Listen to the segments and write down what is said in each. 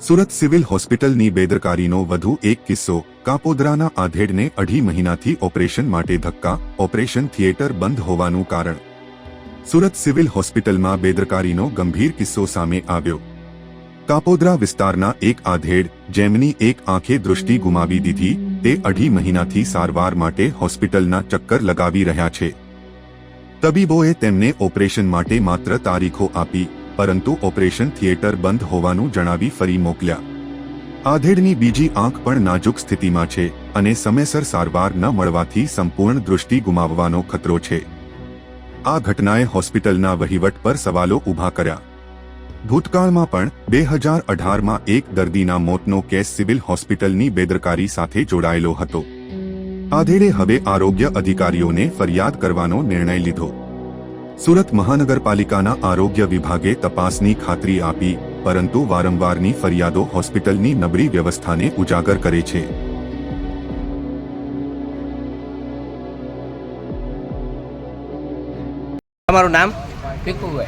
Surat civil હોસ્પિટલની બેદરકારીનો વધુ એક કિસ્સો. કાપોદરાના આધેડને અઢી મહિનાથી ઓપરેશન માટે ધક્કા, ઓપરેશન થિયેટર બંધ હોવાનું કારણ. સુરત સિવિલ હોસ્પિટલમાં બેદરકારીનો ગંભીર કિસ્સો સામે આવ્યો. કાપોદરા વિસ્તારના એક આધેડ, જેમની એક આંખે દૃષ્ટિ ગુમાવી દીધી, તે અઢી મહિનાથી સારવાર માટે હોસ્પિટલના ચક્કર લગાવી રહ્યા છે. તબીબોએ તેમને ઓપરેશન માટે માત્ર તારીખો આપી પરંતુ ઓપરેશન થિયેટર બંધ હોવાનું જણાવી ફરી મોકલ્યા. આધેડની બીજી આંખ પણ નાજુક સ્થિતિમાં છે અને સમયસર સારવાર ન મળવાથી સંપૂર્ણ દૃષ્ટિ ગુમાવવાનો ખતરો છે. આ ઘટનાએ હોસ્પિટલના વહીવટ પર સવાલો ઊભા કર્યા. ભૂતકાળમાં પણ બે હજાર અઢારમાં એક દર્દીના મોતનો કેસ સિવિલ હોસ્પિટલની બેદરકારી સાથે જોડાયેલો હતો. આધેડે હવે આરોગ્ય અધિકારીઓને ફરિયાદ કરવાનો નિર્ણય લીધો. સુરત મહાનગરપાલિકાના આરોગ્ય વિભાગે તપાસની ખાતરી આપી પરંતુ વારંવારની ફરિયાદો હોસ્પિટલની નબળી વ્યવસ્થાને ઉજાગર કરે છે. તમારું નામ? ભીખુભાઈ.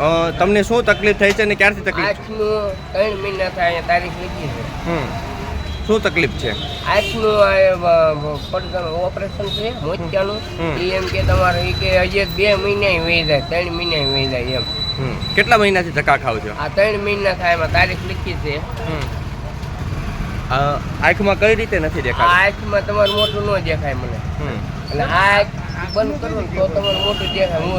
અ, તમને શું તકલીફ થઈ છે અને ક્યારથી તકલીફ? ત્રણ મહિના થાય તારીખ લીધી છે. હમ. શું તકલીફ છે? આઠનું આ ઓપરેશન છે મોતિયાનું એ એમ કે તમારે એ કે હજી બે મહિના વહી જાય ત્રણ મહિના વહી જાય એમ. કેટલા મહિનાથી ધક્કા ખાવ છો? આ ત્રણ મહિના થાય એમાં તારીખ લખી છે. આંખમાં કઈ રીતે નથી દેખાતું? આંખમાં તમારું મોટું ન દેખાય મને. એટલે આ આંખ બંધ કરું ને તો તમારું મોટું દેખાય હું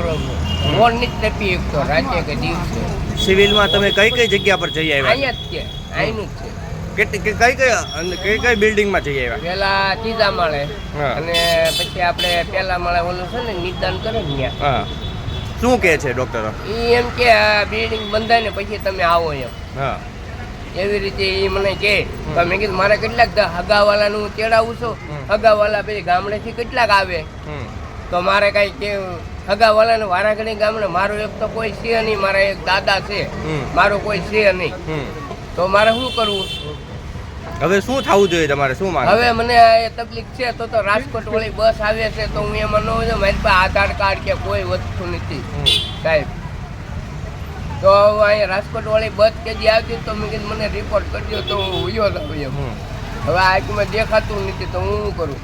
મોર નથી તપી શકતો રાતે કે દિવસે. સિવિલમાં તમે કઈ કઈ જગ્યા પર જઈ આવ્યા? અહીંયા જ છે અહીંનું જ છે. કેટલી કઈ કઈ અને કઈ કઈ બિલ્ડિંગમાં જઈ આવ્યા? પેલા ત્રીજા માળે. અને પછી આપણે પેલા માળે ઓલું છે ને નિદાન કરે ને હા. શું કહે છે ડોક્ટરો? ઈ એમ કે આ બિલ્ડિંગ બંધાય ને પછી તમે આવો એમ. હા. એવી રીતે એ મને કે તો મેં કીધું મારે કેટલાક હગાવાલાનું હું તેડાવું છું. હગાવાલા પછી ગામડેથી કેટલાક આવે. તો મારે કાંઈ કે હગાવાલાને વારાઘડી ગામડે મારો એક તો કોઈ છે નહીં મારા એક દાદા છે. મારું મારો કોઈ છે નહીં. તો મારે શું કરવું? હવે શું થવું જોઈએ તમારે? શું માંગે હવે મને આ તકલીફ છે તો તો રાજકોટ વાળી બસ આવે છે તો હું એમાં ન હોય મારી પાસે આધાર કાર્ડ કે કોઈ વસ્તુ નથી. સાહેબ તો અહીંયા રાજકોટ વાળી બસ કે જે આવતી તો મેં કીધું મને રિપોર્ટ કરજો તો હું ઉયો જાઉં એમ. હવે આંખમાં દેખાતું નથી તો હું શું કરું?